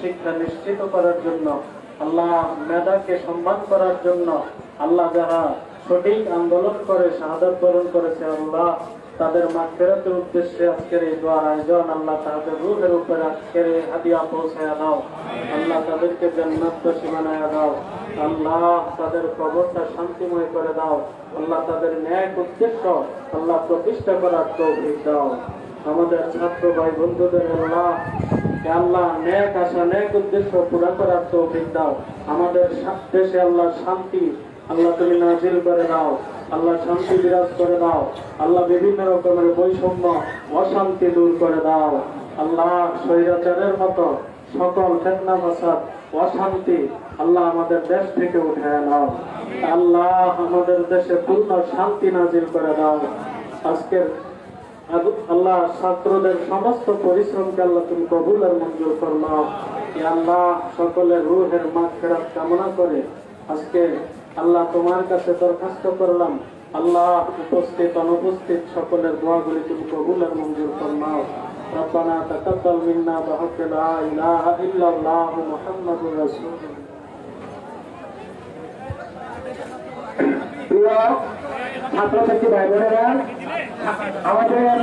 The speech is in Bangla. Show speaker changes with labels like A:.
A: শিক্ষা নিশ্চিত করার জন্য, আল্লাহ মেধাকে সম্মান করার জন্য, আল্লাহ যারা সঠিক আন্দোলন করে, শাহাদত বরণ করেছে, আল্লাহ তাদের মাগফিরাতের উদ্দেশ্যে আজকের এই দোয়ার আয়োজন, আল্লাহ তাদের রুহের উপরে আজকের এই হাদিয়া পৌঁছায় দাও। আল্লাহ তাদেরকে জান্নাত সীমানায় দাও। আল্লাহ তাদের কবরটা শান্তিময় করে দাও। আল্লাহ তাদের ন্যায় উদ্দেশ্য, আল্লাহ প্রতিষ্ঠা করার তৌফিক দাও। আমাদের ছাত্র ভাই বন্ধুদের আল্লাহ আল্লাহ ন্যাক আশা ন্যাক উদ্দেশ্য পুরা করার তৌফিক দাও। আমাদের দেশে আল্লাহ শান্তি, আল্লাহ তুমি নাজিল করে দাও, আল্লাহ শান্তি বিরাজ করে দাও, আল্লাহ বিভিন্ন রকমের বৈষম্য, অশান্তি দূর করে দাও। আল্লাহ স্বৈরাচারের মতো সকল ফেতনা, ফাসাদ, অশান্তি আল্লাহ আমাদের দেশ থেকে উঠে নাও। আল্লাহ আমাদের দেশে পূর্ণ শান্তি নাজিল করে দাও। আজকের আল্লাহ ছাত্রদের সমস্ত পরিশ্রমকে আল্লাহ তুমি কবুল আর মঞ্জুর করলাম এ আল্লাহ সকলের রুহের মাগফিরাত কামনা করে আজকে আল্লাহ তোমার কাছে দরখাস্ত করলাম আল্লাহ উপস্থিত অনুপস্থিত সকলের দোয়াগুলি তুমি কবুল আর মঞ্জুর করলাম ربنا تقبل منا بحق لا اله الا الله محمد رسول الله
B: প্রিয় ছাত্রছাত্রী ভাই বোনেরা আমাদের